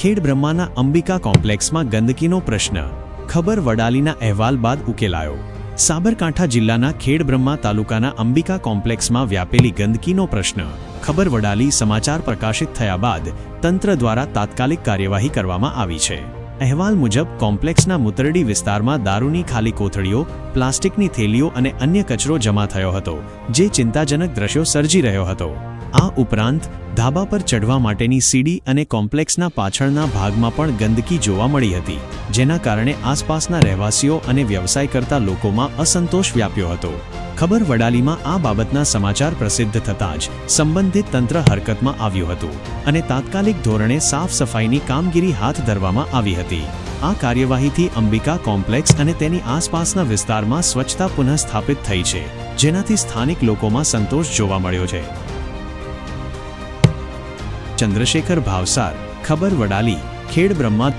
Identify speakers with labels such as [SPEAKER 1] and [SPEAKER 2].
[SPEAKER 1] ખેડ બ્રહ્માના અંબિકા કોમ્પ્લેક્સમાં ગંદકીનો પ્રશ્ન. ખબર વડાલીના અહેવાલ બાદ ઉકેલાયો. સાબરકાંઠા જિલ્લાના ખેડ બ્રહ્મા તાલુકાના અંબિકા કોમ્પ્લેક્સમાં વ્યાપેલી ગંદકીનો પ્રશ્ન. ખબર વડાલી સમાચાર પ્રકાશિત થયા બાદ તંત્ર દ્વારા તાત્કાલિક કાર્યવાહી કરવામાં આવી છે. અહેવાલ મુજબ, કોમ્પ્લેક્સના મુતરડી વિસ્તારમાં દારૂની ખાલી કોથળીઓ, પ્લાસ્ટિકની થેલીઓ અને અન્ય કચરો જમા થયો હતો, જે ચિંતાજનક દ્રશ્યો સર્જી રહ્યો હતો. આ ઉપરાંત, ધાબા પર ચઢવા માટેની સીડી અને કોમ્પ્લેક્સના પાછળના ભાગમાં પણ ગંદકી જોવા મળી હતી, જેના કારણે આસપાસના રહેવાસીઓ અને વ્યવસાય કરતા લોકોમાં અસંતોષ વ્યાપ્યો હતો. ખબર વડાલીમાં આ બાબતના સમાચાર પ્રસિદ્ધ થતાં જ સંબંધિત તંત્ર હરકતમાં આવ્યું હતું અને તાત્કાલિક ધોરણે સાફ સફાઈની કામગીરી હાથ ધરવામાં આવી હતી. આ કાર્યવાહીથી અંબિકા કોમ્પ્લેક્સ અને તેની આસપાસના વિસ્તારમાં સ્વચ્છતા પુનઃસ્થાપિત થઈ છે, જેનાથી સ્થાનિક લોકોમાં સંતોષ જોવા મળ્યો છે. ચંદ્રશેખર ભાવસાર, ખબર વડાલી ખેડ બ્રહ્મા